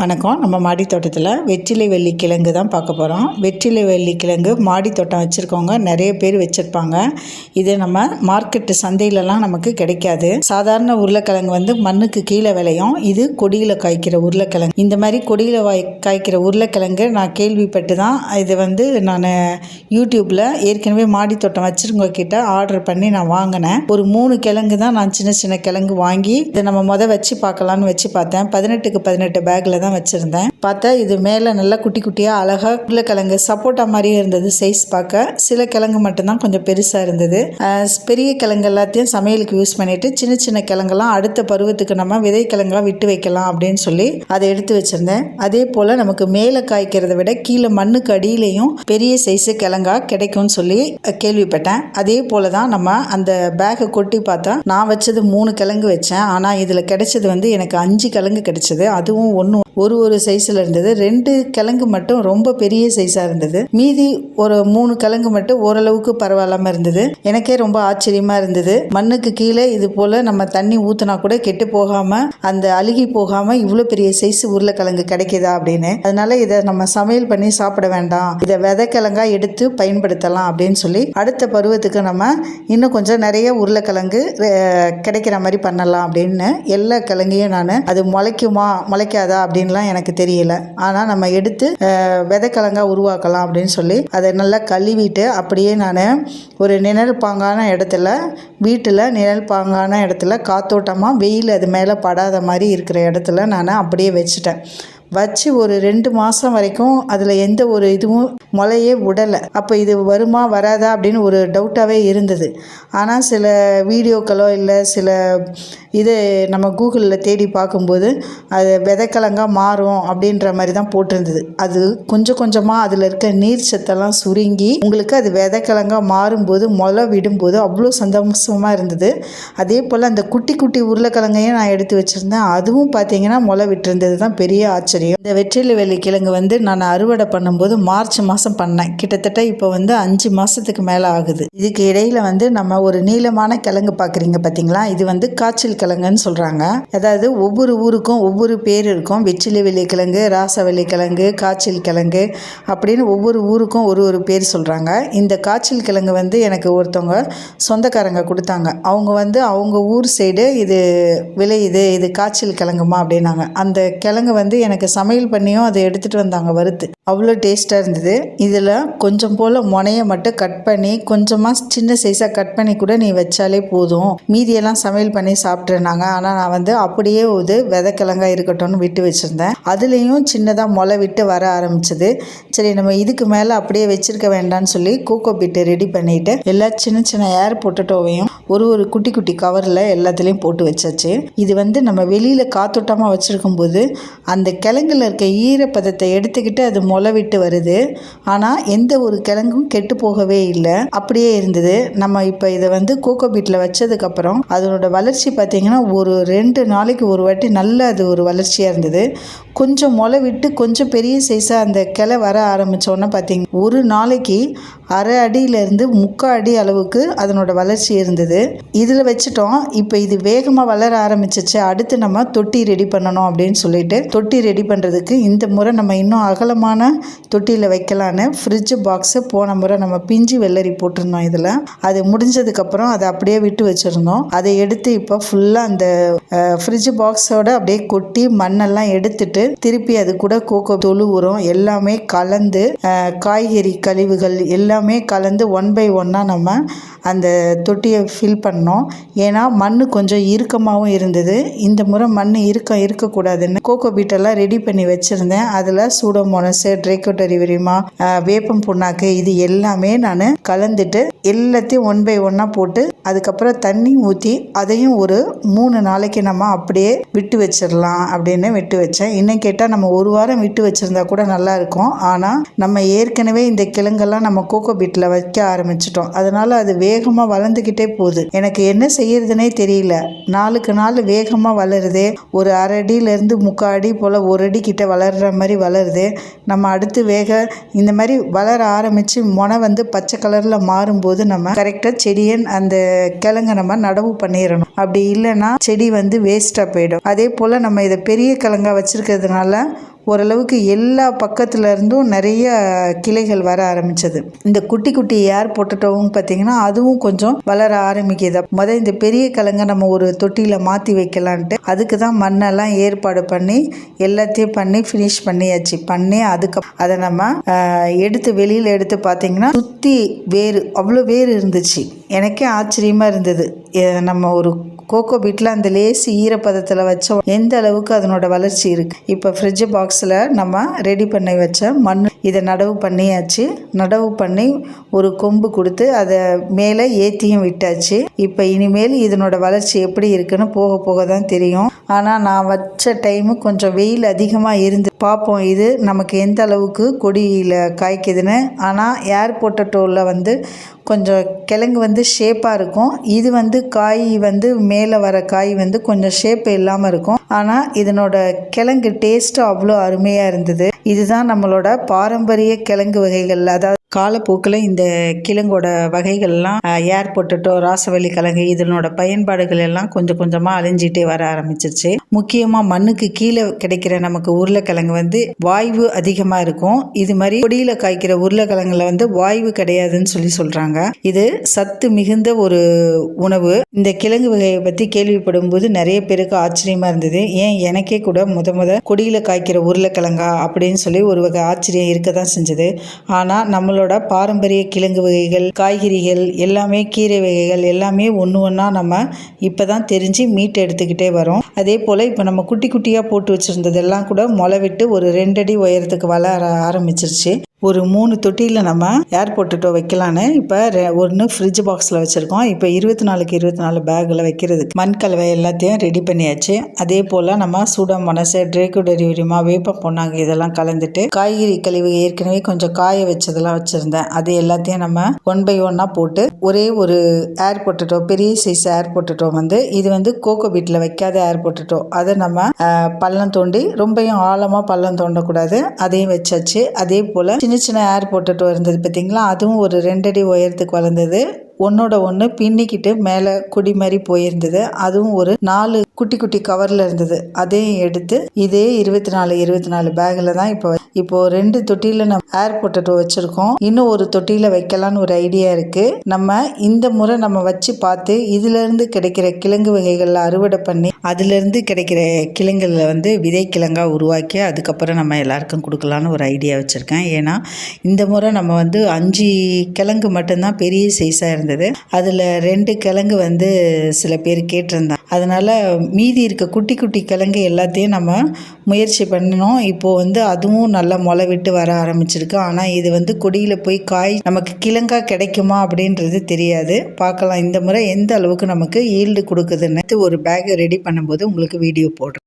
வணக்கம். நம்ம மாடி தோட்டத்தில் வெற்றிலை வெள்ளி கிழங்கு தான் பார்க்க போகிறோம் வெற்றிலை வெள்ளி கிழங்கு மாடி தோட்டம் வச்சுருக்கவங்க நிறைய பேர் வச்சுருப்பாங்க. இது நம்ம மார்க்கெட்டு சந்தையிலலாம் நமக்கு கிடைக்காது. சாதாரண உருளைக்கிழங்கு வந்து மண்ணுக்கு கீழே விளையும். இது கொடியில் காய்க்கிற உருளைக்கிழங்கு. இந்த மாதிரி கொடியில் வாய் காய்க்கிற உருளைக்கிழங்கு நான் கேள்விப்பட்டு தான் இது வந்து நான் யூடியூப்பில் ஏற்கனவே மாடி தோட்டம் வச்சுருங்க கிட்ட ஆர்டர் பண்ணி நான் வாங்கினேன். ஒரு மூணு கிழங்கு தான் நான் சின்ன சின்ன கிழங்கு வாங்கி இதை நம்ம முத வச்சு பார்க்கலான்னு வச்சு பார்த்தேன். பதினெட்டுக்கு பதினெட்டு பேக்கில் தான் வச்சுருந்தேன். பார்த்தா இது மேலே நல்லா குட்டி குட்டியாக அழகாக உருளைக்கிழங்கு சப்போட்டா மாதிரியே இருந்தது சைஸ் பார்க்க. சில கிழங்கு மட்டும்தான் கொஞ்சம் பெருசாக இருந்தது. பெரிய கிழங்கு எல்லாத்தையும் சமையலுக்கு யூஸ் பண்ணிவிட்டு சின்ன சின்ன கிழங்கெல்லாம் அடுத்த பருவத்துக்கு நம்ம விதை கிழங்கா விட்டு வைக்கலாம் அப்படின்னு சொல்லி அதை எடுத்து வச்சுருந்தேன். அதே போல் நமக்கு மேலே காய்க்கிறத விட கீழே மண்ணுக்கு அடியிலையும் பெரிய சைஸு கிழங்கா கிடைக்கும்னு சொல்லி கேள்விப்பட்டேன். அதே போல் தான் நம்ம அந்த பேக்கை கொட்டி பார்த்தா நான் வச்சது மூணு கிழங்கு வச்சேன். ஆனால் இதில் கிடைச்சது வந்து எனக்கு அஞ்சு கிழங்கு கிடைச்சது. அதுவும் ஒன்று ஒரு ஒரு சைஸில் இருந்தது. ரெண்டு கிழங்கு மட்டும் ரொம்ப பெரிய சைஸாக இருந்தது. மீதி ஒரு மூணு கிழங்கு மட்டும் ஓரளவுக்கு பரவாயில்லாமல் இருந்தது. எனக்கே ரொம்ப ஆச்சரியமாக இருந்தது. மண்ணுக்கு கீழே இது போல் நம்ம தண்ணி ஊற்றினா கூட கெட்டு போகாமல் அந்த அழுகி போகாமல் இவ்வளோ பெரிய சைஸ் உருளைக்கிழங்கு கிடைக்குதா அப்படின்னு. அதனால இதை நம்ம சமையல் பண்ணி சாப்பிட வேண்டாம். இதை விதைக்கிழங்கா எடுத்து பயன்படுத்தலாம் அப்படின்னு சொல்லி அடுத்த பருவத்துக்கு நம்ம இன்னும் கொஞ்சம் நிறைய உருளைக்கிழங்கு கிடைக்கிற மாதிரி பண்ணலாம் அப்படின்னு. எல்லா கிழங்கையும் நான் அது முளைக்குமா முளைக்காதா அப்படின்னு அப்படின்லாம் எனக்கு தெரியல. ஆனால் நம்ம எடுத்து விதைக்கிழங்கா உருவாக்கலாம் அப்படின்னு சொல்லி அதை நல்லா கழுவிட்டு அப்படியே நான் ஒரு நிழல் பாங்கான இடத்துல வீட்டில் நிழல் பாங்கான இடத்துல காத்தோட்டமாக வெயில் அது மேலே படாத மாதிரி இருக்கிற இடத்துல நான் அப்படியே வச்சுட்டேன். வச்சு ஒரு ரெண்டு மாதம் வரைக்கும் அதில் எந்த ஒரு இதுவும் முளையே விடலை அப்போ இது வருமா வராதா அப்படின்னு ஒரு டவுட்டாகவே இருந்தது. ஆனால் சில வீடியோக்களோ இல்லை சில இது நம்ம கூகுளில் தேடி பார்க்கும்போது அது விதைக்கிழங்கா மாறும் அப்படின்ற மாதிரி தான் போட்டிருந்தது. அது கொஞ்சம் கொஞ்சமாக அதில் இருக்க நீர் சத்தெல்லாம் சுருங்கி உங்களுக்கு அது விதைக்கிழங்கா மாறும்போது முளை விடும்போது அவ்வளோ சந்தோஷமாக இருந்தது. அதே போல் அந்த குட்டி குட்டி உருளைக்கிழங்கையும் நான் எடுத்து வச்சுருந்தேன். அதுவும் பார்த்தீங்கன்னா முளை விட்டுருந்தது தான் பெரிய ஆச்சரியம். இந்த வெற்றிலை வெள்ளி கிழங்கு வந்து நான் அறுவடை பண்ணும்போது மார்ச் மாதம் பண்ணேன். கிட்டத்தட்ட இப்போ வந்து அஞ்சு மாதத்துக்கு மேலே ஆகுது. இதுக்கு இடையில வந்து நம்ம ஒரு நீளமான கிழங்கு பார்க்குறீங்க பார்த்தீங்களா இது வந்து காய்ச்சல் கிழங்குன்னு சொல்கிறாங்க அதாவது ஒவ்வொரு ஊருக்கும் ஒவ்வொரு பேர் இருக்கும். வெற்றிலை வெள்ளி கிழங்கு ராசவெள்ளி கிழங்கு காய்ச்சல் கிழங்கு அப்படின்னு ஒவ்வொரு ஊருக்கும் ஒரு ஒரு பேர் சொல்கிறாங்க இந்த காய்ச்சல் கிழங்கு வந்து எனக்கு ஒருத்தவங்க சொந்தக்காரங்க கொடுத்தாங்க. அவங்க வந்து அவங்க ஊர் சைடு இது விளையுது இது காய்ச்சல் கிழங்குமா அப்படின்னாங்க. அந்த கிழங்கு வந்து எனக்கு சமையல் பண்ணியும் அதை எடுத்துகிட்டு வந்தாங்க வறுத்து. அவ்வளோ டேஸ்ட்டாக இருந்தது. இதில் கொஞ்சம் போல் முனையை மட்டும் கட் பண்ணி கொஞ்சமாக சின்ன சைஸாக கட் பண்ணி கூட நீ வச்சாலே போதும். மீதியெல்லாம் சமையல் பண்ணி சாப்பிட்ருந்தாங்க ஆனால் நான் வந்து அப்படியே ஒரு விதைக்கிழங்கா இருக்கட்டும்னு விட்டு வச்சுருந்தேன். அதுலேயும் சின்னதாக முளை விட்டு வர ஆரம்பிச்சது. சரி நம்ம இதுக்கு மேலே அப்படியே வச்சுருக்க வேண்டாம்னு சொல்லி கோகோ பிட்டு ரெடி பண்ணிட்டு எல்லா சின்ன சின்ன ஏர் பொட்டட்டோவையும் ஒரு ஒரு குட்டி குட்டி கவரில் எல்லாத்துலேயும் போட்டு வச்சாச்சு. இது வந்து நம்ம வெளியில் காத்தோட்டமாக வச்சுருக்கும்போது அந்த கிழங்கில் இருக்க ஈரப்பதத்தை எடுத்துக்கிட்டு அது முளை விட்டு வருது. ஆனால் எந்த ஒரு கிழங்கும் கெட்டு போகவே இல்லை. அப்படியே இருந்தது. நம்ம இப்போ இதை வந்து கோகோ பீட்டில் வச்சதுக்கப்புறம் அதனோட வளர்ச்சி பார்த்திங்கன்னா ஒரு ரெண்டு நாளைக்கு ஒரு வாட்டி நல்ல அது ஒரு வளர்ச்சியாக இருந்தது. கொஞ்சம் முளை விட்டு கொஞ்சம் பெரிய சைஸாக அந்த கிளை வர ஆரம்பித்தோன்னே பார்த்திங்க ஒரு நாளைக்கு அரை அடியிலேருந்து முக்கால் அடி அளவுக்கு அதனோட வளர்ச்சி இருந்தது. இதில் வச்சுட்டோம். இப்போ இது வேகமாக வளர ஆரம்பிச்சிச்சு. அடுத்து நம்ம தொட்டி ரெடி பண்ணணும் அப்படின்னு சொல்லிட்டு தொட்டி ரெடி பண்ணுறதுக்கு இந்த முறை நம்ம இன்னும் அகலமான தொட்டியில் வைக்கலான்னு ஃப்ரிட்ஜ் பாக்ஸை போன முறை நம்ம பிஞ்சு வெள்ளரி போட்டிருந்தோம் இதில். அது முடிஞ்சதுக்கப்புறம் அதை அப்படியே விட்டு வச்சுருந்தோம். அதை எடுத்து இப்போ ஃபுல்லாக அந்த ஃப்ரிட்ஜ் பாக்ஸோட அப்படியே கொட்டி மண்ணெல்லாம் எடுத்துட்டு திருப்பி அது கூட கோகோ தொழு உரம் எல்லாமே கலந்து காய்கறி கழிவுகள் எல்லாமே கலந்து ஒன் பை ஒன்னாக நம்ம அந்த தொட்டியை ஃபில் பண்ணோம். ஏன்னா மண் கொஞ்சம் இறுக்கமாகவும் இருந்தது. இந்த முறை மண் இருக்கம் இருக்கக்கூடாதுன்னு கோகோ பீட்டெல்லாம் ரெடி பண்ணி வச்சுருந்தேன். அதில் சூடோமோனஸு ட்ரைக்கோட்டரி விரிமா வேப்பம் புண்ணாக்கு இது எல்லாமே நான் கலந்துட்டு எல்லாத்தையும் ஒன் பை ஒன்னாக போட்டு அதுக்கப்புறம் தண்ணி ஊற்றி அதையும் ஒரு மூணு நாளைக்கு நம்ம அப்படியே விட்டு வச்சிடலாம் அப்படின்னு விட்டு வச்சேன். இன்னும் கேட்டால் நம்ம ஒரு வாரம் விட்டு வச்சுருந்தா கூட நல்லா இருக்கும். ஆனால் நம்ம ஏற்கனவே இந்த கிழங்கெல்லாம் நம்ம கோகோ பீட்டில் வைக்க ஆரம்பிச்சிட்டோம். அதனால் அது வேகமாக வளர்ந்துக்கிட்டே போகுது. எனக்கு என்ன செய்யறதுனே தெரியல. நாளுக்கு நாள் வேகமாக வளருது. ஒரு அரை அடியிலேருந்து முக்கால் அடி போல் ஒரு செடிக்கிட்ட வளர்கிற மாதிரி வளருது. நம்ம அடுத்து வேக இந்த மாதிரி வளர ஆரம்பித்து முனை வந்து பச்சை கலரில் மாறும்போது நம்ம கரெக்டாக செடியை அந்த கிழங்க நம்ம நடவு பண்ணிடணும் அப்படி இல்லைன்னா செடி வந்து வேஸ்ட்டாக போயிடும். அதே போல் நம்ம இதை பெரிய கிழங்கா வச்சுருக்கிறதுனால ஓரளவுக்கு எல்லா பக்கத்துலேருந்தும் நிறைய கிளைகள் வர ஆரம்பித்தது இந்த குட்டி குட்டி ஏர் பொட்டட்டோவும் பார்த்தீங்கன்னா அதுவும் கொஞ்சம் வளர ஆரம்பிக்குது. முதல் இந்த பெரிய கிழங்க நம்ம ஒரு தொட்டியில் மாற்றி வைக்கலான்ட்டு அதுக்கு தான் மண்ணெல்லாம் ஏற்பாடு பண்ணி எல்லாத்தையும் பண்ணி ஃபினிஷ் பண்ணியாச்சு. பண்ணி அதுக்கு அதை நம்ம எடுத்து வெளியில் எடுத்து பார்த்தீங்கன்னா சுற்றி வேர் அவ்வளோ வேர் இருந்துச்சு. எனக்கே ஆச்சரியமாக இருந்தது. நம்ம ஒரு கோகோ பீட்டில் அந்த லேசு ஈரப்பதத்தில் வச்சோம் எந்த அளவுக்கு அதனோட வளர்ச்சி இருக்குது இப்போ ஃப்ரிட்ஜ் பாக்ஸில் நம்ம ரெடி பண்ணி வச்ச மண் இதை நடவு பண்ணியாச்சு. நடவு பண்ணி ஒரு கொம்பு கொடுத்து அதை மேலே ஏற்றியும் விட்டாச்சு. இப்போ இனிமேல் இதனோட வளர்ச்சி எப்படி இருக்குன்னு போக போக தான் தெரியும். ஆனால் நான் வச்ச டைமு கொஞ்சம் வெயில் அதிகமாக இருந்து பார்ப்போம். இது நமக்கு எந்த அளவுக்கு கொடியில் காய்க்குதுன்னு. ஆனால் ஏர் பொட்டட்டோவில் வந்து கொஞ்சம் கிழங்கு வந்து ஷேப்பாக இருக்கும். இது வந்து காய் வந்து மேலே வர காய் வந்து கொஞ்சம் ஷேப் இல்லாமல் இருக்கும். ஆனால் இதனோட கிழங்கு டேஸ்ட்டு அவ்வளோ அருமையாக இருந்தது. இதுதான் நம்மளோட பாரம்பரிய கிழங்கு வகைகள். அதாவது காலப்போக்கில் இந்த கிழங்கோட வகைகள்லாம் ஏர் பொட்டட்டோ ராசவள்ளி கிழங்கு இதனோட பயன்பாடுகள் எல்லாம் கொஞ்சம் கொஞ்சமாக அழிஞ்சிட்டே வர ஆரம்பிச்சிருச்சு. முக்கியமாக மண்ணுக்கு கீழே கிடைக்கிற நமக்கு உருளைக்கிழங்கு வந்து வாய்வு அதிகமாக இருக்கும். இது மாதிரி கொடியில் காய்க்கிற உருளைக்கிழங்குல வந்து வாய்வு கிடையாதுன்னு சொல்லி சொல்கிறாங்க இது சத்து மிகுந்த ஒரு உணவு. இந்த கிழங்கு வகையை பற்றி கேள்விப்படும் போது நிறைய பேருக்கு ஆச்சரியமாக இருந்தது. ஏன் எனக்கே கூட முத முத கொடியில் காய்க்கிற உருளைக்கிழங்கா அப்படின்னு சொல்லி ஒரு வகை ஆச்சரியம் இருக்க தான் செஞ்சது. ஆனால் நம்மளோட பாரம்பரிய கிழங்கு வகைகள் காய்கறிகள் எல்லாமே கீரை வகைகள் எல்லாமே ஒன்று ஒன்றா நம்ம இப்போ தான் தெரிஞ்சு மீட் எடுத்துக்கிட்டே வரோம். அதே போல் இப்போ நம்ம குட்டி குட்டியாக போட்டு வச்சுருந்ததெல்லாம் கூட முளை விட்டு ஒரு ரெண்டடி உயரத்துக்கு வளர ஆரம்பிச்சிருச்சு. ஒரு மூணு தொட்டியில் நம்ம ஏர் பொட்டட்டோ வைக்கலான்னு இப்போ ஒன்று ஃப்ரிட்ஜ் பாக்ஸில் வச்சுருக்கோம். இப்போ இருபத்தி நாலுக்கு இருபத்தி நாலு பேக்கில் வைக்கிறதுக்கு மண் கலவை எல்லாத்தையும் ரெடி பண்ணியாச்சு. அதே போல் நம்ம சூடம் மனசு ட்ரேக்கு டெரிவரிமா வேப்பம் பொன்னாங்க இதெல்லாம் கலந்துட்டு காய்கறி கழிவு ஏற்கனவே கொஞ்சம் காய வச்சதெல்லாம் வச்சுருந்தேன். அது எல்லாத்தையும் நம்ம ஒன் பை ஒன்னாக போட்டு ஒரே ஒரு ஏர் போட்டுட்டோம் பெரிய சைஸ் ஏர் போட்டுட்டோம் வந்து இது வந்து கோகோ பீட்டில் வைக்காத ஏர் போட்டுட்டோம் அதை நம்ம பள்ளம் தோண்டி ரொம்பையும் ஆழமாக பள்ளம் தோண்டக்கூடாது. அதையும் வச்சாச்சு. அதே போல் சின்ன சின்ன ஏர் போட்டுட்டு இருந்தது பார்த்தீங்களா அதுவும் ஒரு ரெண்டடி உயரத்துக்கு வளர்ந்தது. ஒன்னோட ஒன்று பின்னிக்கிட்டு மேலே குடி மாதிரி போயிருந்தது. அதுவும் ஒரு நாலு குட்டி குட்டி கவரில் இருந்தது. அதையும் எடுத்து இதே இருபத்தி நாலு இருபத்தி நாலு பேக்கில் தான் இப்போ இப்போ ரெண்டு தொட்டியில் நம்ம ஏர் பொட்டட்டோ வச்சுருக்கோம். இன்னும் ஒரு தொட்டியில் வைக்கலான்னு ஒரு ஐடியா இருக்குது நம்ம இந்த முறை நம்ம வச்சு பார்த்து இதுலேருந்து கிடைக்கிற கிழங்கு வகைகளில் அறுவடை பண்ணி அதுலேருந்து கிடைக்கிற கிழங்குல வந்து விதை கிழங்காக உருவாக்கி அதுக்கப்புறம் நம்ம எல்லாருக்கும் கொடுக்கலான்னு ஒரு ஐடியா வச்சுருக்கேன். ஏன்னா இந்த முறை நம்ம வந்து அஞ்சு கிழங்கு மட்டும்தான் பெரிய சைஸாக இருந்தது. அதில் ரெண்டு கிழங்கு வந்து சில பேர் கேட்டிருந்தாங்க. அதனால் மீதி இருக்க குட்டி குட்டி கிழங்கு எல்லாத்தையும் நம்ம முயற்சி பண்ணினோம். இப்போது வந்து அதுவும் நல்லா முளை விட்டு வர ஆரம்பிச்சிருக்கு. ஆனால் இது வந்து கொடியில் போய் காய் நமக்கு கிழங்கா கிடைக்குமா அப்படின்றது தெரியாது. பார்க்கலாம். இந்த முறை எந்த அளவுக்கு நமக்கு ஈல்டு கொடுக்குதுன்னு ஒரு பேக்கை ரெடி பண்ணும்போது உங்களுக்கு வீடியோ போடுறேன்.